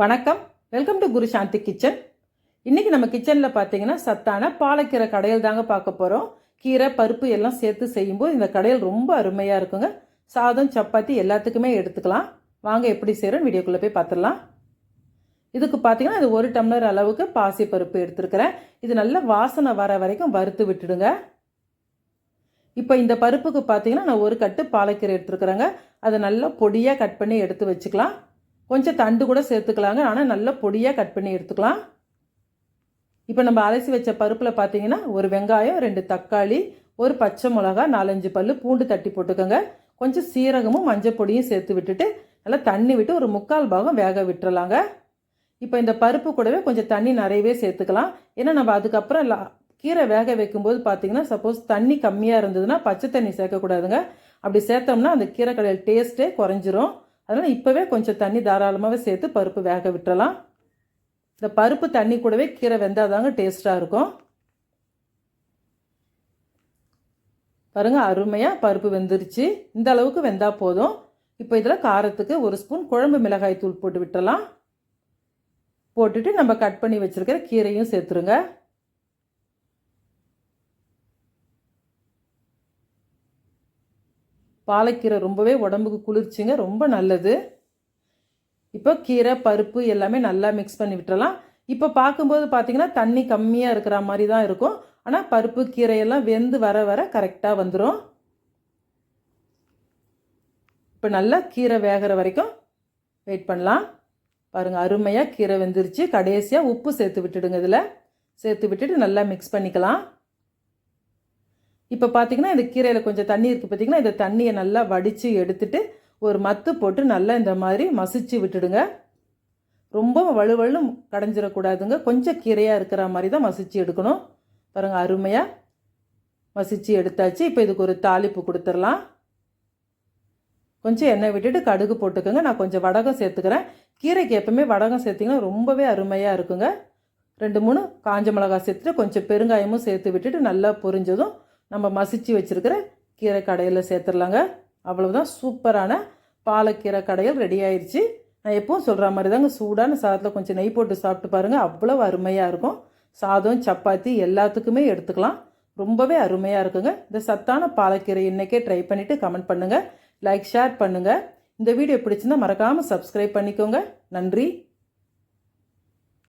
வணக்கம். Welcome to Guru Shanti kitchen இன்றைக்கி நம்ம கிச்சனில் பார்த்தீங்கன்னா சத்தான பாலக்கீரை கடையில் தாங்க பார்க்க போகிறோம் கீரை பருப்பு எல்லாம் சேர்த்து செய்யும்போது இந்த கடையில் ரொம்ப அருமையாக இருக்குங்க. சாதம் சப்பாத்தி எல்லாத்துக்குமே எடுத்துக்கலாம். வாங்க எப்படி செய்கிறோம் வீடியோக்குள்ளே போய் பார்த்துடலாம் இதுக்கு பார்த்தீங்கன்னா இது ஒரு டம்ளர் அளவுக்கு பாசி பருப்பு எடுத்துருக்கிறேன். இது நல்ல வாசனை வர வரைக்கும் வறுத்து விட்டுடுங்க. இப்போ இந்த பருப்புக்கு பார்த்தீங்கன்னா நான் ஒரு கட்டு பாலக்கீரை எடுத்துருக்குறேங்க. அதை நல்லா பொடியாக கட் பண்ணி எடுத்து வச்சுக்கலாம். கொஞ்சம் தண்டு கூட சேர்த்துக்கலாங்க. ஆனால் நல்லா பொடியாக கட் பண்ணி எடுத்துக்கலாம். இப்போ நம்ம அலசி வச்ச பருப்பில் பார்த்தீங்கன்னா ஒரு வெங்காயம் ரெண்டு தக்காளி ஒரு பச்சை மிளகா நாலஞ்சு பல் பூண்டு தட்டி போட்டுக்கோங்க. கொஞ்சம் சீரகமும் மஞ்சள் பொடியும் சேர்த்து விட்டுட்டு நல்லா தண்ணி விட்டு ஒரு முக்கால் பாகம் வேக விட்டுறலாங்க. இப்போ இந்த பருப்பு கூடவே கொஞ்சம் தண்ணி நிறையவே சேர்த்துக்கலாம். ஏன்னா நம்ம அதுக்கப்புறம் லா கீரை வேக வைக்கும்போது பார்த்தீங்கன்னா சப்போஸ் தண்ணி கம்மியாக இருந்ததுன்னா பச்சை தண்ணி சேர்க்கக்கூடாதுங்க. அப்படி சேர்த்தோம்னா அந்த கீரை கடையில் டேஸ்ட்டே குறைஞ்சிரும். அதனால் இப்போவே கொஞ்சம் தண்ணி தாராளமாகவே சேர்த்து பருப்பு வேக விட்டுறலாம். இந்த பருப்பு தண்ணி கூடவே கீரை வெந்தால் தாங்க டேஸ்ட்டாக இருக்கும். பாருங்கள் அருமையாக பருப்பு வெந்துருச்சு. இந்த அளவுக்கு வெந்தால் போதும். இப்போ இதில் காரத்துக்கு ஒரு ஸ்பூன் குழம்பு மிளகாய் தூள் போட்டு விட்டுறலாம். போட்டுட்டு நம்ம கட் பண்ணி வச்சுருக்கிற கீரையும் சேர்த்துருங்க. பாலக்கீரை ரொம்பவே உடம்புக்கு குளிர்ச்சிங்க ரொம்ப நல்லது. இப்போ கீரை பருப்பு எல்லாமே நல்லா மிக்ஸ் பண்ணி விட்டுறலாம். இப்போ பார்க்கும்போது பார்த்தீங்கன்னா தண்ணி கம்மியாக இருக்கிற மாதிரி தான் இருக்கும். ஆனால் பருப்பு கீரையெல்லாம் வெந்து வர வர கரெக்டாக வந்துடும் இப்போ நல்லா கீரை வேகிற வரைக்கும் வெயிட் பண்ணலாம். பாருங்கள் அருமையாக கீரை வெந்துருச்சு. கடைசியாக உப்பு சேர்த்து விட்டுடுங்க இதில். சேர்த்து விட்டுட்டு நல்லா மிக்ஸ் பண்ணிக்கலாம். இப்போ பார்த்தீங்கன்னா இந்த கீரையில் கொஞ்சம் தண்ணி இருக்குது பார்த்தீங்கன்னா இந்த தண்ணியை நல்லா வடித்து எடுத்துட்டு ஒரு மத்து போட்டு நல்லா இந்த மாதிரி மசிச்சு விட்டுடுங்க. ரொம்ப வலுவலும் கடைஞ்சிடக்கூடாதுங்க கொஞ்சம் கீரையாக இருக்கிற மாதிரி தான் மசிச்சு எடுக்கணும். பாருங்கள் அருமையாக மசிச்சு எடுத்தாச்சு. இப்போ இதுக்கு ஒரு தாளிப்பு கொடுத்துடலாம். கொஞ்சம் எண்ணெய் விட்டுட்டு கடுகு போட்டுக்கோங்க. நான் கொஞ்சம் வடகம் சேர்த்துக்கிறேன். கீரைக்கு எப்பவுமே வடகம் சேர்த்திங்கன்னா ரொம்பவே அருமையாக இருக்குங்க. ரெண்டு மூணு காஞ்ச மிளகாய் சேர்த்துட்டு கொஞ்சம் பெருங்காயமும் சேர்த்து விட்டுட்டு நல்லா பொரிஞ்சதும் நம்ம மசிச்சு வச்சுருக்கிற கீரை கடையில் சேர்த்துடலாங்க. அவ்வளவுதான் சூப்பரான பாலக்கீரை கடையில் ரெடி ஆயிடுச்சு நான் எப்பவும் சொல்கிற மாதிரி தாங்க சூடான சாதத்தில் கொஞ்சம் நெய் போட்டு சாப்பிட்டு பாருங்கள் அவ்வளோ அருமையாக இருக்கும். சாதம் சப்பாத்தி எல்லாத்துக்குமே எடுத்துக்கலாம். ரொம்பவே அருமையாக இருக்குங்க. இந்த சத்தான பாலக்கீரை இன்றைக்கே ட்ரை பண்ணிவிட்டு கமெண்ட் பண்ணுங்கள் லைக் ஷேர் பண்ணுங்கள் இந்த வீடியோ பிடிச்சிருந்தா மறக்காமல் சப்ஸ்கிரைப் பண்ணிக்கோங்க. நன்றி.